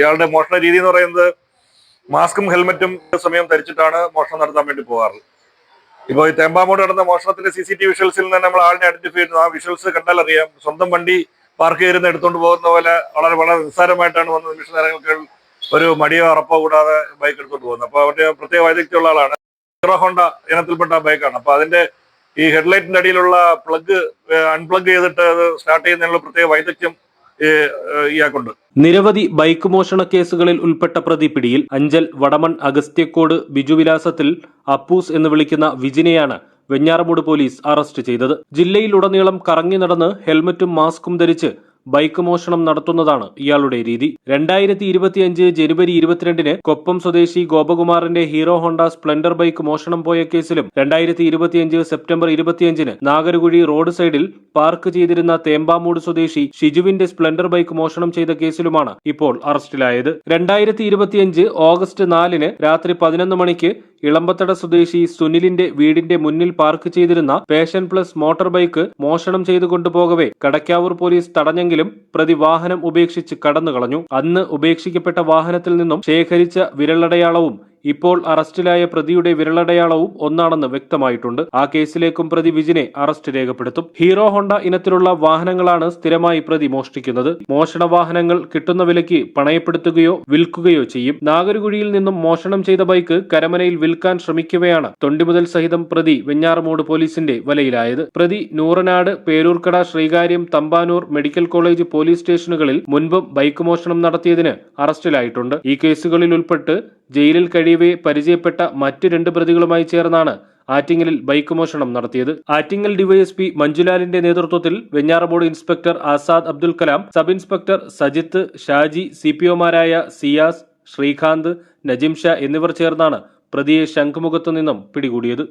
ഇയാളുടെ മോഷണ രീതി എന്ന് പറയുന്നത് മാസ്കും ഹെൽമറ്റും സമയം ധരിച്ചിട്ടാണ് മോഷണം നടത്താൻ വേണ്ടി പോകാറ്. ഇപ്പോൾ ഈ തേമ്പാമോട് നടന്ന മോഷണത്തിന്റെ സി സി ടി വിഷ്വൽസിൽ നിന്ന് നമ്മൾ ആളിനെ ഐഡന്റിഫൈ ചെയ്യുന്നു. ആ വിഷ്വൽസ് കണ്ടാൽ അറിയാം. സ്വന്തം വണ്ടി പാർക്ക് ചെയ്തിരുന്ന എടുത്തുകൊണ്ട് പോകുന്ന പോലെ വളരെ വളരെ നിസ്സാരമായിട്ടാണ് വന്ന നിമിഷ നേരങ്ങൾക്ക് ഒരു മടിയോ അറപ്പോ കൂടാതെ ബൈക്ക് എടുത്തുകൊണ്ട് പോകുന്നത്. അപ്പോൾ അവരുടെ പ്രത്യേക വൈദഗ്ധ്യമുള്ള ആളാണ്. ഹീറോ ഹോണ്ട ഇനത്തിൽപ്പെട്ട ബൈക്കാണ് അപ്പൊ അതിന്റെ ഈ ഹെഡ്ലൈറ്റിന്റെ അടിയിലുള്ള പ്ലഗ് അൺപ്ലഗ് ചെയ്തിട്ട് അത് സ്റ്റാർട്ട് ചെയ്യുന്നതിനുള്ള പ്രത്യേക വൈദഗ്ധ്യം ഇയാൾക്കുണ്ട്. നിരവധി ബൈക്ക് മോഷണ കേസുകളിൽ ഉൾപ്പെട്ട പ്രതി പിടിയിൽ അഞ്ചൽ വടമൺ അഗസ്ത്യക്കോട് ബിജുവിലാസത്തിൽ അപ്പൂസ് എന്ന് വിളിക്കുന്ന വിജിനെയാണ് വെഞ്ഞാറമൂട് പോലീസ് അറസ്റ്റ് ചെയ്തത്. ജില്ലയിലുടനീളം കറങ്ങി നടന്ന് ഹെൽമറ്റും മാസ്കും ധരിച്ച് ബൈക്ക് മോഷണം നടത്തുന്നതാണ് ഇയാളുടെ രീതി. രണ്ടായിരത്തി ഇരുപത്തിയഞ്ച് ജനുവരി ഇരുപത്തിരണ്ടിന് കൊപ്പം സ്വദേശി ഗോപകുമാറിന്റെ ഹീറോ ഹോണ്ട സ്പ്ലെൻഡർ ബൈക്ക് മോഷണം പോയ കേസിലും രണ്ടായിരത്തി ഇരുപത്തിയഞ്ച് സെപ്റ്റംബർ ഇരുപത്തിയഞ്ചിന് നാഗരകുഴി റോഡ് സൈഡിൽ പാർക്ക് ചെയ്തിരുന്ന തേമ്പാമൂട് സ്വദേശി ഷിജുവിന്റെ സ്പ്ലെൻഡർ ബൈക്ക് മോഷണം ചെയ്ത കേസിലുമാണ് ഇപ്പോൾ അറസ്റ്റിലായത്. രണ്ടായിരത്തി ഇരുപത്തിയഞ്ച് ഓഗസ്റ്റ് നാലിന് രാത്രി പതിനൊന്ന് മണിക്ക് ഇളമ്പത്തട സ്വദേശി സുനിലിന്റെ വീടിന്റെ മുന്നിൽ പാർക്ക് ചെയ്തിരുന്ന പേഷൻ പ്ലസ് മോട്ടോർ ബൈക്ക് മോഷണം ചെയ്തു കൊണ്ടുപോകവെ കടക്കാവൂർ പോലീസ് തടഞ്ഞെങ്കിലും പ്രതി വാഹനം ഉപേക്ഷിച്ച് കടന്നു കളഞ്ഞു അന്ന് ഉപേക്ഷിക്കപ്പെട്ട വാഹനത്തിൽ നിന്നും ശേഖരിച്ച വിരലടയാളവും ഇപ്പോൾ അറസ്റ്റിലായ പ്രതിയുടെ വിരലടയാളവും ഒന്നാണെന്ന് വ്യക്തമായിട്ടുണ്ട്. ആ കേസിലേക്കും പ്രതി വിജിനെ അറസ്റ്റ് രേഖപ്പെടുത്തും. ഹീറോ ഹോണ്ട ഇനത്തിലുള്ള വാഹനങ്ങളാണ് സ്ഥിരമായി പ്രതി മോഷ്ടിക്കുന്നത്. മോഷണ വാഹനങ്ങൾ കിട്ടുന്ന വിലയ്ക്ക് പണയപ്പെടുത്തുകയോ വിൽക്കുകയോ ചെയ്യും. നാഗർകുഴിയിൽ നിന്നും മോഷണം ചെയ്ത ബൈക്ക് കരമനയിൽ വിൽക്കാൻ ശ്രമിക്കവെയാണ് തൊണ്ടിമുതൽ സഹിതം പ്രതി വെഞ്ഞാറമൂട് പോലീസിന്റെ വലയിലായത്. പ്രതി Nooranad Peroorkada Sreekaryam Thampanoor medical college police സ്റ്റേഷനുകളിൽ മുൻപും ബൈക്ക് മോഷണം നടത്തിയതിന് അറസ്റ്റിലായിട്ടുണ്ട്. ഈ കേസുകളിൽ ഉൾപ്പെട്ട് ജയിലിൽ കഴിയവേ പരിചയപ്പെട്ട മറ്റു രണ്ട് പ്രതികളുമായി ചേർന്നാണ് ആറ്റിങ്ങലിൽ ബൈക്ക് മോഷണം നടത്തിയത്. ആറ്റിങ്ങൽ ഡിവൈഎസ്പി മഞ്ജുലാലിന്റെ നേതൃത്വത്തിൽ വെഞ്ഞാറബോർഡ് inspector Azad Abdul Kalam sub inspector Sajith Shaji C P ഒമാരായ Siyas Sreekanth Najimsha എന്നിവർ ചേർന്നാണ് പ്രതിയെ ശംഖുമുഖത്തു നിന്നും പിടികൂടിയത്.